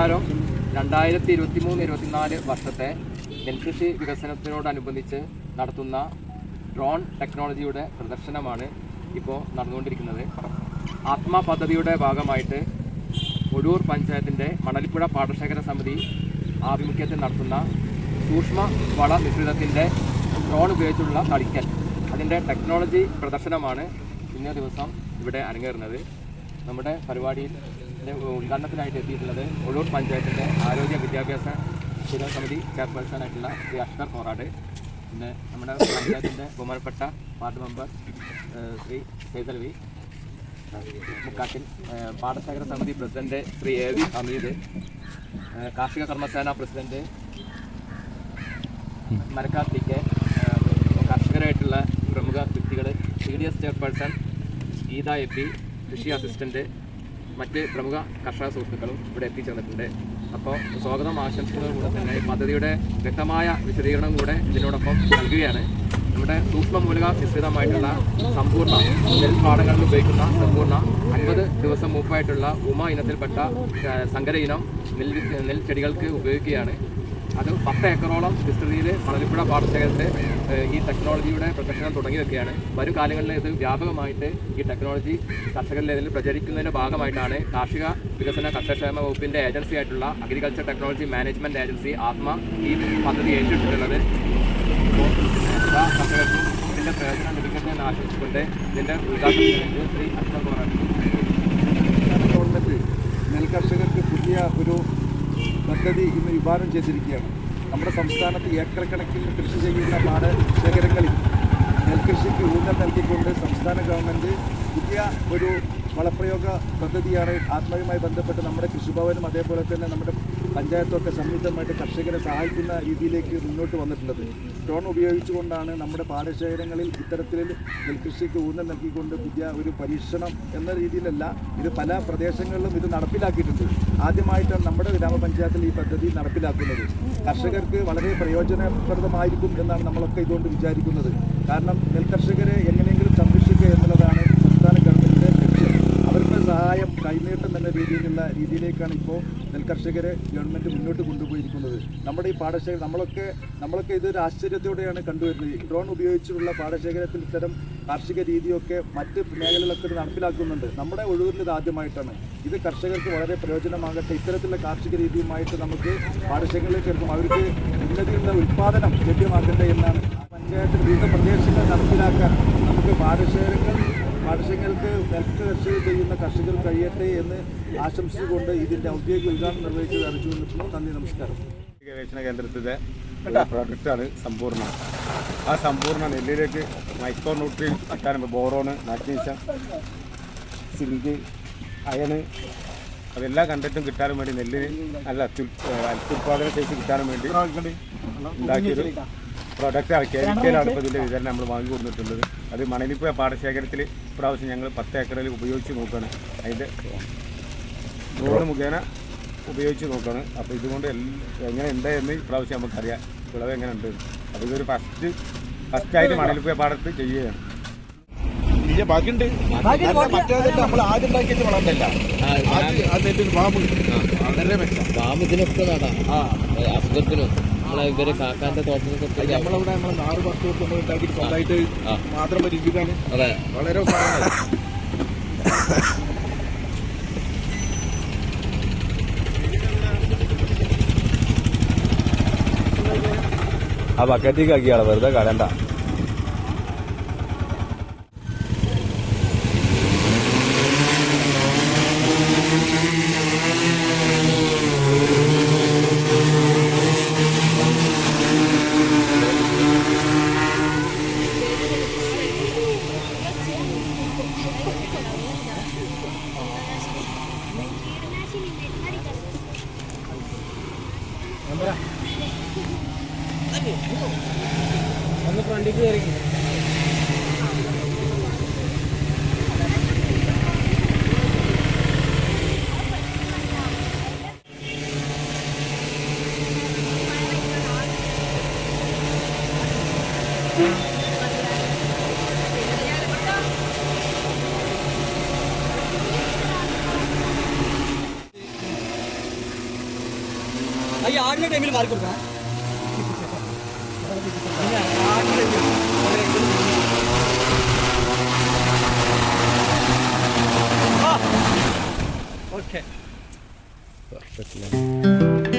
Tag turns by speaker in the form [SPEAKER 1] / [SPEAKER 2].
[SPEAKER 1] സർക്കാരും രണ്ടായിരത്തി ഇരുപത്തി മൂന്ന് ഇരുപത്തിനാല് വർഷത്തെ നെൽകൃഷി വികസനത്തിനോടനുബന്ധിച്ച് നടത്തുന്ന ഡ്രോൺ ടെക്നോളജിയുടെ പ്രദർശനമാണ് ഇപ്പോൾ നടന്നുകൊണ്ടിരിക്കുന്നത്. ആത്മ പദ്ധതിയുടെ ഭാഗമായിട്ട് ഒഴൂർ പഞ്ചായത്തിന്റെ മണലിപ്പുഴ പാടശേഖര സമിതി ആഭിമുഖ്യത്തിൽ നടത്തുന്ന സൂക്ഷ്മ വള മിശ്രിതത്തിന്റെ ഡ്രോൺ ഉപയോഗിച്ചുള്ള തളിക്കൽ. അതിന്റെ ടെക്നോളജി പ്രദർശനമാണ് ഇന്നേ ദിവസം ഇവിടെ അരങ്ങേറുന്നത്. നമ്മുടെ പരിപാടിയിൽ ഉദ്ഘാടനത്തിനായിട്ട് എത്തിയിട്ടുള്ളത് ഒഴൂർ പഞ്ചായത്തിന്റെ ആരോഗ്യ വിദ്യാഭ്യാസ സ്ഥിര സമിതി ചെയർപേഴ്സണായിട്ടുള്ള ശ്രീ അഷ്കർ മോറാട് പിന്നെ നമ്മുടെ പഞ്ചായത്തിന്റെ ബഹുമാനപ്പെട്ട ward member Shri Faisal V. മുക്കാട്ടിൽ പാടശേഖര സമിതി president Shri A V Hameed കാർഷിക കർമ്മസേന പ്രസിഡന്റ് മരക്കാർ ടി കെ കർഷകരായിട്ടുള്ള പ്രമുഖ വ്യക്തികൾ C D S chairperson Geetha A P കൃഷി അസിസ്റ്റന്റ് മറ്റ് പ്രമുഖ കർഷക സുഹൃത്തുക്കളും ഇവിടെ എത്തിച്ചേർന്നിട്ടുണ്ട്. അപ്പോൾ സ്വാഗതം ആശംസകളോട് കൂടെ തന്നെ പദ്ധതിയുടെ വ്യക്തമായ വിശദീകരണം കൂടെ ഇതിനോടൊപ്പം നൽകുകയാണ്. നമ്മുടെ സൂക്ഷ്മ മൂലക മിശ്രിതമായിട്ടുള്ള സമ്പൂർണ നെൽപ്പാടങ്ങളിൽ ഉപയോഗിക്കുന്ന സമ്പൂർണ അൻപത് ദിവസം മുമ്പായിട്ടുള്ള ഉമ ഇനത്തിൽപ്പെട്ട സങ്കര ഇനം നെൽ നെൽച്ചെടികൾക്ക് നെൽ ചെടികൾക്ക് ഉപയോഗിക്കുകയാണ്. അത് പത്ത് ഏക്കറോളം വിസ്തൃതിയിൽ മണലിപ്പുഴ പാടശേഖരത്തെ ഈ ടെക്നോളജിയുടെ പ്രദർശനം തുടങ്ങി വെക്കുകയാണ് വരും കാലങ്ങളിൽ ഇത് വ്യാപകമായിട്ട് ഈ ടെക്നോളജി കർഷകരിൽ ഇതിൽ പ്രചരിക്കുന്നതിന്റെ ഭാഗമായിട്ടാണ് കാർഷിക വികസന കർഷകക്ഷേമ വകുപ്പിന്റെ ഏജൻസി ആയിട്ടുള്ള അഗ്രികൾച്ചർ ടെക്നോളജി മാനേജ്മെന്റ് ഏജൻസി ആത്മ ഈ പദ്ധതി ഏറ്റെടുത്തിട്ടുള്ളത്. എല്ലാ കർഷകർക്കും ഇതിന്റെ പ്രയോജനം ലഭിക്കട്ടെ എന്ന് ആശംസിച്ചുകൊണ്ട് ഇതിന്റെ ഉദ്ഘാടനം ശ്രീ അച്ഛൻ പോറാണ്
[SPEAKER 2] ഗവൺമെന്റ് നെൽകർഷകർക്ക് പുതിയ ഒരു പദ്ധതി ഇന്ന് വിഭാവനം ചെയ്തിരിക്കുകയാണ്. നമ്മുടെ സംസ്ഥാനത്ത് ഏക്കർ കണക്കിൽ കൃഷി ചെയ്യുന്ന പാട ശേഖരങ്ങളിൽ നെൽകൃഷിക്ക് ഊന്നൽ നൽകിക്കൊണ്ട് സംസ്ഥാന ഗവൺമെന്റ് പുതിയ ഒരു വളപ്രയോഗ പദ്ധതിയാണ് ആത്മയുമായി ബന്ധപ്പെട്ട് നമ്മുടെ കൃഷിഭവനും അതേപോലെ തന്നെ നമ്മുടെ പഞ്ചായത്തൊക്കെ സംയുക്തമായിട്ട് കർഷകരെ സഹായിക്കുന്ന രീതിയിലേക്ക് മുന്നോട്ട് വന്നിട്ടുള്ളത്. ഡ്രോൺ ഉപയോഗിച്ചുകൊണ്ടാണ് നമ്മുടെ പാടശേഖരങ്ങളിൽ ഇത്തരത്തിൽ നെൽകൃഷിക്ക് ഊന്നൽ നൽകിക്കൊണ്ട് പുതിയ ഒരു പരീക്ഷണം എന്ന രീതിയിലല്ല ഇത് പല പ്രദേശങ്ങളിലും ഇത് നടപ്പിലാക്കിയിട്ടുണ്ട്. ആദ്യമായിട്ടാണ് നമ്മുടെ ഗ്രാമപഞ്ചായത്തിൽ ഈ പദ്ധതി നടപ്പിലാക്കുന്നത്. കർഷകർക്ക് വളരെ പ്രയോജനപ്രദമായിരിക്കും എന്നാണ് നമ്മളൊക്കെ ഇതുകൊണ്ട് വിചാരിക്കുന്നത്. കാരണം എന്ന രീതിയിലേക്കാണ് ഇപ്പോൾ നെൽകർഷകരെ ഗവൺമെന്റ് മുന്നോട്ട് കൊണ്ടുപോയിരിക്കുന്നത്. നമ്മുടെ ഈ പാടശേഖരം നമ്മളൊക്കെ നമ്മളൊക്കെ ഇതൊരു ആശ്ചര്യത്തോടെയാണ് കണ്ടുവരുന്നത്. ഡ്രോൺ ഉപയോഗിച്ചുള്ള പാടശേഖരത്തിൽ ഇത്തരം കാർഷിക രീതിയൊക്കെ മറ്റ് മേഖലകളൊക്കെ നടപ്പിലാക്കുന്നുണ്ട്. നമ്മുടെ ഒഴിവിൽ ഇത് ആദ്യമായിട്ടാണ്. ഇത് കർഷകർക്ക് വളരെ പ്രയോജനമാകട്ടെ. ഇത്തരത്തിലുള്ള കാർഷിക രീതിയുമായിട്ട് നമുക്ക് പാടശേഖരങ്ങളിൽ ചേർക്കും അവർക്ക് ഉന്നതിയുള്ള ഉൽപ്പാദനം ലഭ്യമാക്കട്ടെ എന്നാണ് പഞ്ചായത്തിൽ വിവിധ പ്രദേശങ്ങൾ നടപ്പിലാക്കാൻ നമുക്ക് പാടശേഖരങ്ങൾ പാടശേഖരങ്ങൾക്ക് നെൽക്ക് കൃഷി ചെയ്യുന്ന കർഷകർ കഴിയട്ടെ എന്ന് ആശംസിച്ചുകൊണ്ട് ഇതിന്റെ ഔദ്യോഗിക ഉദ്ഘാടനം നിർവഹിച്ചത് അറിയിച്ചു നിൽക്കുന്നു നന്ദി നമസ്കാരം.
[SPEAKER 3] ഗവേഷണ കേന്ദ്രത്തിലെ പ്രോഡക്റ്റാണ് സമ്പൂർണ. ആ സമ്പൂർണ നെല്ലിലേക്ക് മൈക്രോ ന്യൂട്രിയൻ കിട്ടാൻ ബോറോണ് മാഗ്നീഷ്യം സിങ്ക് അയണ് അതെല്ലാം കണ്ടിട്ടും കിട്ടാനും വേണ്ടി നെല്ലിന് നല്ല അത്യു- ഏഹ് അത്യുത്പാദന ശേഷി കിട്ടാനും വേണ്ടി ഉണ്ടാക്കിയൊരു പ്രൊഡക്റ്റാണ് കെമിക്കലാണ് ഇപ്പോൾ ഇതിന്റെ വിതരണം നമ്മൾ വാങ്ങി കൊടുത്തിട്ടുള്ളത് അത് മണലിപ്പുഴ പാടശേഖരത്തിൽ ഇപ്രാവശ്യം ഞങ്ങൾ പത്ത് ഏക്കറിൽ ഉപയോഗിച്ച് നോക്കുകയാണ് അതിന്റെ ഡ്രോണ് മുഖേന ഉപയോഗിച്ച് നോക്കുകയാണ് അപ്പോൾ ഇതുകൊണ്ട് എല്ലാ എങ്ങനെ ഉണ്ട് എന്ന് ഇപ്രാവശ്യം നമുക്കറിയാം. വിളവ് എങ്ങനെ ഉണ്ട് അപ്പോൾ ഇതൊരു ഫസ്റ്റ് ഫസ്റ്റായിട്ട് മണലിപ്പുഴ പാടത്ത് ചെയ്യുകയാണ്.
[SPEAKER 4] ഇല്ല ബാക്കിയുണ്ട്. മറ്റേത് നമ്മൾ ആദ്യം ഉണ്ടാക്കിയിട്ട് വളർന്നല്ല അതിന്റെ ഒരു ബാബ് വളരെ മെച്ചം.
[SPEAKER 5] ബാമ്പ് ഇതിനൊക്കെ നടാം അസുഖത്തിനും. നമ്മളെ ഇവരെ കാക്കാന്റെ തോട്ടം
[SPEAKER 4] നമ്മളവിടെ നമ്മൾ നാല് പത്ത് വർഷം നമ്മൾ ഉണ്ടാക്കിയിട്ട് സ്വന്തമായിട്ട്. മാത്രം
[SPEAKER 5] അതെ.
[SPEAKER 4] വളരെ
[SPEAKER 6] ആ ബക്കറ്റിലേക്ക് ആക്കിയാളെ വെറുതെ കളയണ്ട.
[SPEAKER 5] ഒന്ന് ഫ്രണ്ടിൽ കയറി
[SPEAKER 7] ആടിന്റെ ടൈമിൽ മാറി കൊടുക്കണം ഓക്കെ
[SPEAKER 6] പെർഫെക്റ്റ്